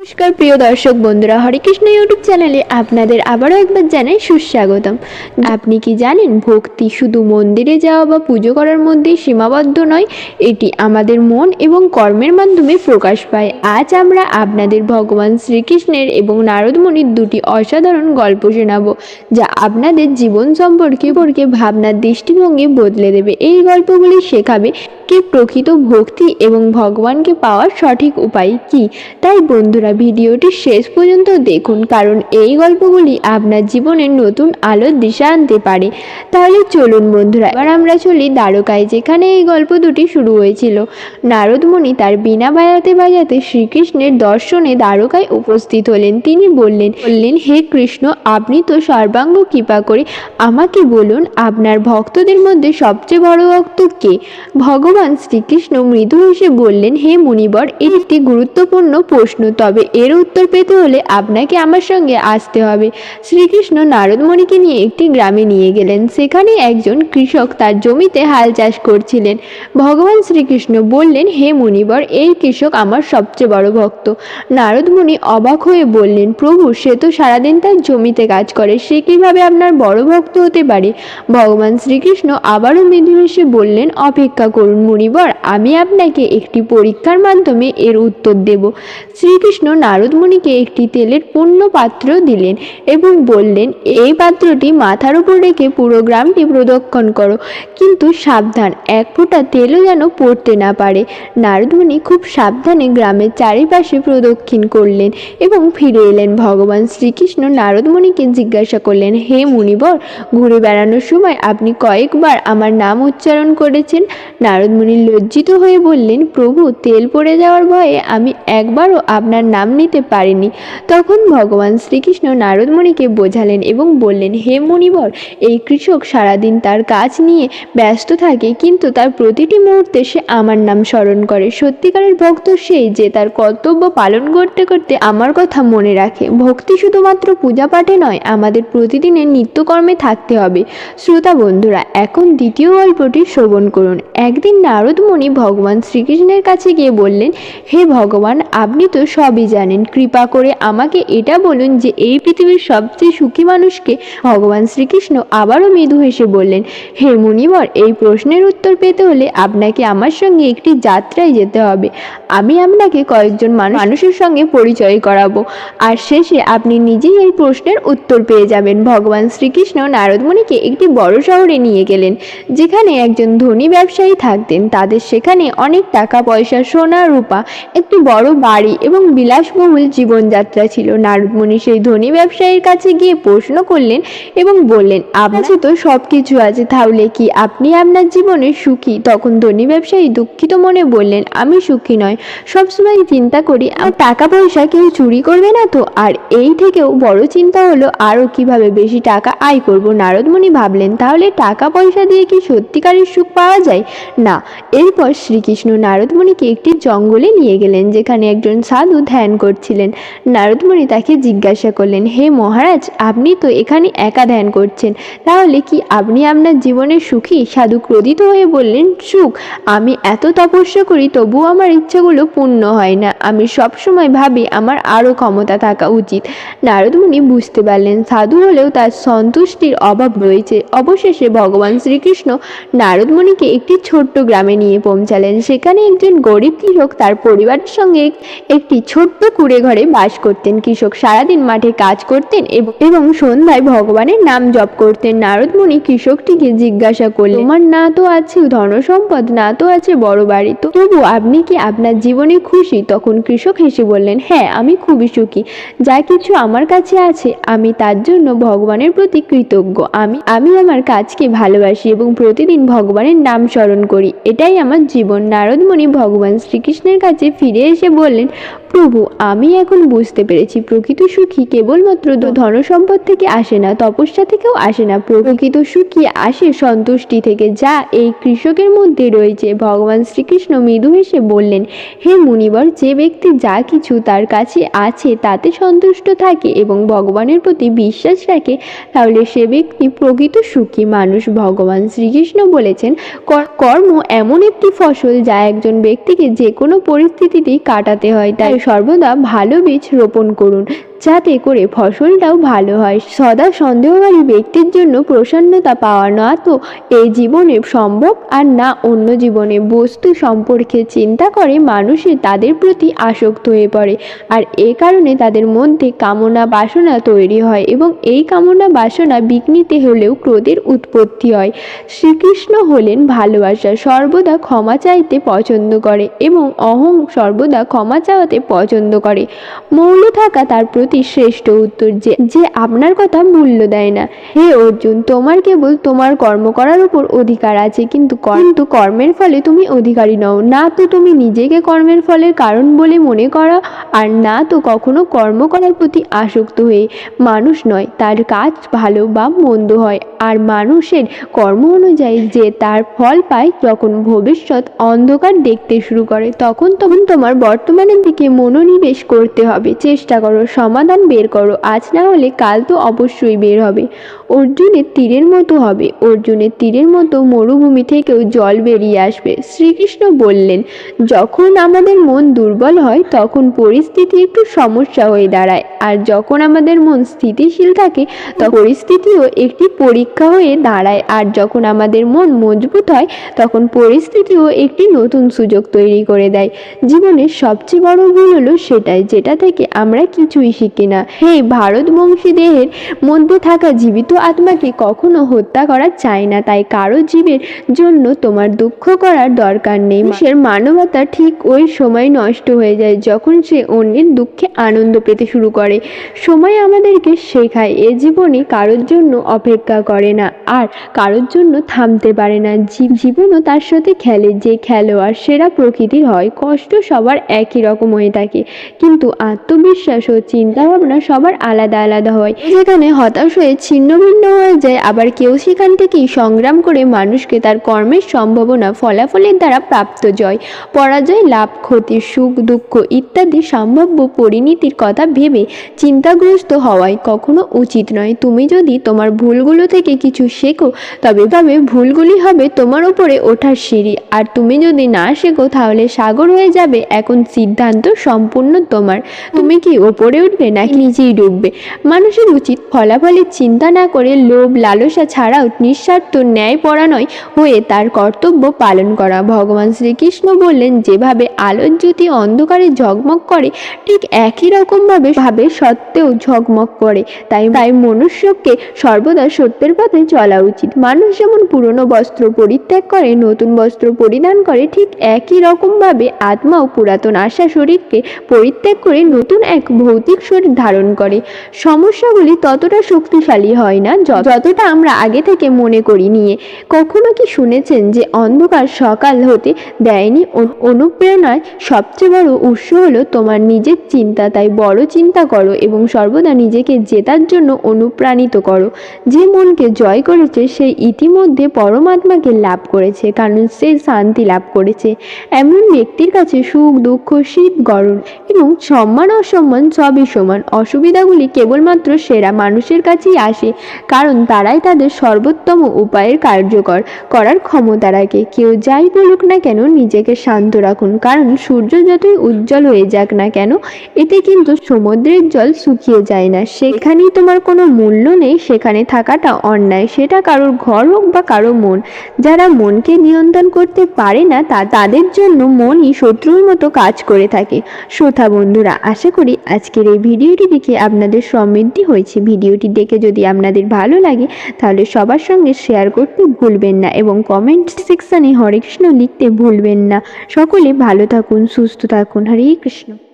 নমস্কার, প্রিয় দর্শক বন্ধুরা হরেকৃষ্ণ ইউটিউব চ্যানেলে আপনাদের আবারও একবার জানাই সুস্বাগতম। আপনি কি জানেন, ভক্তি শুধু মন্দিরে যাওয়া বা পুজো করার মধ্যেই সীমাবদ্ধ নয়, এটি আমাদের মন এবং কর্মের মাধ্যমে প্রকাশ পায়। আজ আমরা আপনাদের ভগবান শ্রীকৃষ্ণের এবং নারদমণির দুটি অসাধারণ গল্প শোনাব, যা আপনাদের জীবন সম্পর্কে সম্পর্কে ভাবনার দৃষ্টিভঙ্গি বদলে দেবে। এই গল্পগুলি শেখাবে কি প্রকৃত ভক্তি এবং ভগবানকে পাওয়ার সঠিক উপায় কি? তাই বন্ধুরা ভিডিওটি শেষ পর্যন্ত দেখুন, কারণ এই গল্পগুলি আপনার জীবনের নতুন আলোর দিশা আনতে পারে। তাহলে চলুন বন্ধুরা, এবার আমরা চলি দ্বারকায়, যেখানে এই গল্প দুটি শুরু হয়েছিল। নারদমণি তার বিনা বাজাতে বাজাতে শ্রীকৃষ্ণের দর্শনে দ্বারকায় উপস্থিত হলেন। তিনি বললেন বললেন, হে কৃষ্ণ, আপনি তো সর্বাঙ্গ কৃপা করে আমাকে বলুন, আপনার ভক্তদের মধ্যে সবচেয়ে বড় ভক্ত কে? ভগবান শ্রীকৃষ্ণ মৃদু হেসে বললেন, হে মুনিবর, এটি একটি গুরুত্বপূর্ণ প্রশ্ন, তবে এর উত্তর পেতে হলে আপনাকে আমার সঙ্গে আসতে হবে। শ্রীকৃষ্ণ নারদমণিকে নিয়ে একটি গ্রামে নিয়ে গেলেন। সেখানে একজন কৃষক তার জমিতে হাল চাষ করছিলেন। ভগবান শ্রীকৃষ্ণ বললেন, হে মুনিবর, এই কৃষক আমার সবচেয়ে বড় ভক্ত। নারদমণি অবাক হয়ে বললেন, প্রভু, সে তো সারাদিন তার জমিতে কাজ করে, সে কীভাবে আপনার বড় ভক্ত হতে পারে? ভগবান শ্রীকৃষ্ণ আবারও মৃদু হেসে বললেন, অপেক্ষা করুন মুনিবর, আমি আপনাকে একটি পরীক্ষার মাধ্যমে এর উত্তর দেব। শ্রীকৃষ্ণ নারদমণিকে একটি তেলের পূর্ণ পাত্র দিলেন এবং বললেন, এই পাত্রটি মাথার উপর রেখে পুরো গ্রামটি প্রদক্ষণ করো। কিন্তু সাবধান, এক ফোঁটা তেলও যেন পড়তে না পারে। নারদমণি খুব সাবধানে গ্রামের চারিপাশে প্রদক্ষিণ করলেন এবং ফিরে এলেন। ভগবান শ্রীকৃষ্ণ নারদমণিকে জিজ্ঞাসা করলেন, হে মুনিবর, ঘুরে বেড়ানোর সময় আপনি কয়েকবার আমার নাম উচ্চারণ করেছেন? নারদমণি লজ্জিত হয়ে বললেন, প্রভু, তেল পড়ে যাওয়ার ভয়ে আমি একবারও আপনার নাম নিতে পারেনি তখন ভগবান শ্রীকৃষ্ণ নারদমণিকে বোঝালেন এবং বললেন, হে মণিবর এই কৃষক সারাদিন তার কাজ নিয়ে ব্যস্ত থাকে, কিন্তু তার প্রতিটি মুহূর্তে সে আমার নাম স্মরণ করে। সত্যিকারের ভক্ত সেই যে তার কর্তব্য পালন করতে করতে আমার কথা মনে রাখে। ভক্তি শুধুমাত্র পূজা পাঠে নয়, আমাদের প্রতিদিনের নিত্যকর্মে থাকতে হবে। শ্রোতা বন্ধুরা, এখন দ্বিতীয় গল্পটি শ্রবণ করুন। একদিন নারদমণি ভগবান শ্রীকৃষ্ণের কাছে গিয়ে বললেন, হে ভগবান, আপনি তো সবই জানেন। কৃপা করে আমাকে এটা বলুন যে এই পৃথিবীর সবচেয়ে সুখী মানুষকে ভগবান শ্রীকৃষ্ণ আবারও মৃদু হেসে বললেন, হে মুনিবর, এই প্রশ্নের উত্তর পেতে হলে আপনাকে আমার সঙ্গে একটি যাত্রায় যেতে হবে। আমি আপনাকে কয়েকজন মানুষের সঙ্গে পরিচয় করাবো। আর শেষে আপনি নিজেই এই প্রশ্নের উত্তর পেয়ে যাবেন। ভগবান শ্রীকৃষ্ণ নারদমণিকে একটি বড় শহরে নিয়ে গেলেন, যেখানে একজন ধনী ব্যবসায়ী থাকতেন। তাদের সেখানে অনেক টাকা পয়সা সোনা, রূপা, একটি বড় বাড়ি এবং বিলাসবহুল জীবনযাত্রা ছিল। নারদমণি সেই ধনী ব্যবসায়ীর কাছে গিয়ে প্রশ্ন করলেন এবং বললেন, আপনার তো সব কিছু আছে, তাহলে কি আপনি আপনার জীবনে সুখী? তখন ধনী ব্যবসায়ী দুঃখিত মনে বললেন, আমি সুখী নয় সবসময় চিন্তা করি, আমার টাকা পয়সা কেউ চুরি করবে না তো? আর এই থেকেও বড় চিন্তা হলো আরও কীভাবে বেশি টাকা আয় করব? নারদমণি ভাবলেন, তাহলে টাকা পয়সা দিয়ে কি সত্যিকারের সুখ পাওয়া যায়? না। এরপর শ্রীকৃষ্ণ নারদমণিকে একটি জঙ্গলে নিয়ে গেলেন, যেখানে একজন সাধু ধ্যান করছিলেন। নারদমণি তাকে জিজ্ঞাসা করলেন, হে মহারাজ, আপনি তো এখানে একা ধ্যান করছেন। তাহলে কি আপনি আপনার জীবনে সুখী? সাধু ক্রোধিত হয়ে বললেন, সুখ, আমি এত তপস্যা করি তবুও আমার ইচ্ছাগুলো পূর্ণ হয় না। আমি সব সময় ভাবি আমার আরও ক্ষমতা থাকা উচিত। নারদমণি বুঝতে পারলেন, সাধু হলেও তার সন্তুষ্টির অভাব রয়েছে। অবশেষে ভগবান শ্রীকৃষ্ণ নারদমণিকে একটি ছোট্ট গ্রামে নিয়ে পৌঁছালেন। সেখানে একজন গরিব কৃষক তার পরিবারের সঙ্গে একটি ছোট্ট কুড়ে ঘরে বাস করতেন। কৃষক সারাদিন মাঠে কাজ করতেন এবং সন্ধ্যায় ভগবানের নাম জপ করতেন। নারদমণি কৃষকটিকে জিজ্ঞাসা করলেন, তোমার না তো আছে ধনসম্পদ, না তো আছে বড় বাড়ি, তো তবু আপনি কি আপনার জীবনে খুশি? তখন কৃষক হেসে বললেন হ্যাঁ আমি খুবই সুখী। যা কিছু আমার কাছে আছে, আমি তার জন্য ভগবানের প্রতি কৃতজ্ঞ। আমি আমি আমার কাজকে ভালোবাসি এবং প্রতিদিন ভগবানের নাম স্মরণ করি। এটাই আমার জীবন। নারদমণি ভগবান শ্রীকৃষ্ণের কাছে ফিরে এসে বললেন, প্রভু আমি এখন বুঝতে পেরেছি প্রকৃত সুখী কেবলমাত্র ধন সম্পদ থেকে আসে না তপস্যা থেকেও আসে না। প্রকৃত সুখী আসে সন্তুষ্টি থেকে যা এই কৃষকের মধ্যে রয়েছে। ভগবান শ্রীকৃষ্ণ মৃদু হেসে বললেন হে মুনিবর যে ব্যক্তি যা কিছু তার কাছে আছে তাতে সন্তুষ্ট থাকে এবং ভগবানের প্রতি বিশ্বাস রাখে তাহলে সে ব্যক্তি প্রকৃত সুখী মানুষ। ভগবান শ্রীকৃষ্ণ বলেছেন কর্ম এমন একটি ফসল যা একজন ব্যক্তিকে যে কোনো পরিস্থিতিতেই কাটাতে হয়। তাই সর্ব সর্বদা ভালো বীজ রোপণ করুন। যাতে করে ফসলটাও ভালো হয়। সদা সন্দেহকারী ব্যক্তির জন্য প্রসন্নতা পাওয়া না তো এই জীবনে সম্ভব আর না অন্য জীবনে। বস্তু সম্পর্কে চিন্তা করে মানুষের তাদের প্রতি আসক্ত হয়ে পড়ে আর এ কারণে তাদের মধ্যে কামনা বাসনা তৈরি হয় এবং এই কামনা বাসনা বিঘ্নিতে হলেও ক্রোধের উৎপত্তি হয়। শ্রীকৃষ্ণ হলেন ভালোবাসা সর্বদা ক্ষমা চাইতে পছন্দ করে এবং অহং সর্বদা ক্ষমা চাওয়াতে পছন্দ করে। মৌল থাকা তার প্রতি শ্রেষ্ঠ উত্তর যে যে আপনার কথা মূল্য দেয় না। হে অর্জুন, তোমার কেবল তোমার কর্ম করার উপর অধিকার আছে, কিন্তু কিন্তু কর্মের ফলে তুমি অধিকারী নও। না তো তুমি নিজেকে কর্মের ফলের কারণ বলে মনে করা, আর না তো কখনো কর্ম করার প্রতি আসক্ত হয়ে মানুষ নয়। তার কাজ ভালো বা মন্দ হয়। আর মানুষের কর্ম অনুযায়ী যে তার ফল পায়, যখন ভবিষ্যৎ অন্ধকার দেখতে শুরু করে, তখন তখন তোমার বর্তমানের দিকে মনোনিবেশ করতে হবে। চেষ্টা করো, সমাধান বের করো। আজ না হলে কাল তো অবশ্যই বের হবে। অর্জুনের তীরের মতো হবে। অর্জুনের তীরের মতো মরুভূমি থেকেও জল বেরিয়ে আসবে। শ্রীকৃষ্ণ বললেন, যখন আমাদের মন দুর্বল হয়, তখন পরিস্থিতি একটু সমস্যা হয়ে দাঁড়ায়। আর যখন আমাদের মন স্থিতিশীল থাকে, তখন পরিস্থিতিও একটি পরীক্ষা হয়ে দাঁড়ায়। আর যখন আমাদের মন মজবুত হয়, তখন পরিস্থিতিও একটি নতুন সুযোগ তৈরি করে দেয়। জীবনের সবচেয়ে বড় ভুল হলো সেটাই, যেটা থেকে আমরা কিছুই শিখি না। হে ভারতবংশী দেহের মধ্যে থাকা জীবিত আত্মাকে কখনো হত্যা করা চায় না, তাই কারও জীবের জন্য তোমার দুঃখ করার দরকার নেই। মানুষের মানবতা ঠিক ওই সময় নষ্ট হয়ে যায় যখন সে অন্যের দুঃখে আনন্দ পেতে শুরু করে। সময় আমাদেরকে শেখায়, এ জীবনে কারোর জন্য অপেক্ষা করে না আর কারোর জন্য থামতে পারে না। জীব- জীবনও তার সাথে খেলে, যে খেলোয়াড় সেরা প্রকৃতির হয়, কষ্ট সবার একই রকম হয়ে থাকে। কিন্তু আত্মবিশ্বাস ও চিন্তাভাবনা সবার আলাদা আলাদা হয়। যেখানে হতাশ হয়ে ছিন্ন ভিন্ন হয়ে যায়। আবার কেউ সেখান থেকেই সংগ্রাম করে মানুষকে তার কর্মের সম্ভাবনা, ফলাফলের দ্বারা প্রাপ্ত জয়, পরাজয়, লাভ, ক্ষতি, সুখ, দুঃখ ইত্যাদি সম্ভাব্য পরিণতির কথা ভেবে চিন্তাগ্রস্ত হওয়াই কখনো উচিত নয়। তুমি যদি তোমার ভুলগুলো থেকে কিছু শেখো, তবে তবে ভুলগুলি হবে তোমার উপরে ওঠার সিঁড়ি। আর তুমি যদি না শেখো, তাহলে সাগর হয়ে যাবে এখন সিদ্ধান্ত সম্পূর্ণ তোমার। তুমি কি ওপরে উঠবে নাকি নিজেই ডুববে? মানুষের উচিত ফলাফলের চিন্তা না করে লোভ, লালসা ছাড়াও নিঃস্বার্থ ন্যায় পরানয় হয়ে তার কর্তব্য পালন করা। ভগবান শ্রীকৃষ্ণ বললেন, যেভাবে আলোর জ্যোতি অন্ধকারে ঝকমক করে, ঠিক একই রকমভাবে ভাবে সত্ত্বেও ঝকমক করে। তাই তাই মনুষ্যকে সর্বদা সত্যের পথে চলা উচিত। মানুষ যেমন পুরনো বস্ত্র পরিত্যাগ করে, নতুন বস্ত্র পরিধান করে, ঠিক একই রকমভাবে আত্মাও পুরাতন আশা শরীরকে পরিত্যাগ করে নতুন এক ভৌতিক শরীর ধারণ করে। সমস্যাগুলি ততটা শক্তিশালী হয় না। য- যতটা আমরা আগে থেকে মনে করি নিয়ে, কখনো কি শুনেছেন যে অন্ধকার সকাল হতে দেয়নি অনুপ্রেরণার সবচেয়ে বড় উৎস হলো তোমার নিজের চিন্তা? তাই বড় চিন্তা করো এবং সর্বদা নিজেকে জেতার জন্য অনুপ্রাণিত করো। যে মনকে জয় করেছে, সে ইতিমধ্যে পরমাত্মাকে লাভ করেছে, কারণ সে শান্তি লাভ করেছে। এমন ব্যক্তির কাছে সুখ, দুঃখ, শীত, গরম এবং সম্মান অসম্মান সবই সমান। অসুবিধাগুলি কেবলমাত্র সেরা মানুষের কাছেই আসে, কারণ তারাই তাদের সর্বোত্তম উপায়ের কার্যকর করার ক্ষমতা রাখে। কেউ যাই বলুক না কেন নিজেকে শান্ত রাখুন, কারণ সূর্য যতই উজ্জ্বল হয়ে যাক না কেন, এতে কিন্তু সমুদ্রের জল শুকিয়ে যায় না। সেখানেই তোমার কোনো মূল্য নেই, সেখানে থাকাটা অন্যায়। সেটা কারোর ঘর হোক বা কারও মন। যারা মনকে নিয়ন্ত্রণ করতে পারে না, তা তাদের জন্য মনই শত্রুর মতো কাজ করে থাকে। শ্রোতা বন্ধুরা, আশা করি আজকের এই ভিডিওটি দেখে আপনাদের সমৃদ্ধি হয়েছে। ভিডিওটি দেখে যদি আপনাদের ভালো লাগে, তাহলে সবার সঙ্গে শেয়ার করতে ভুলবেন না এবং কমেন্ট সেকশানে হরে কৃষ্ণ লিখতে ভুলবেন না। সকলে ভালো থাকুন, সুস্থ থাকুন। হরে কৃষ্ণ।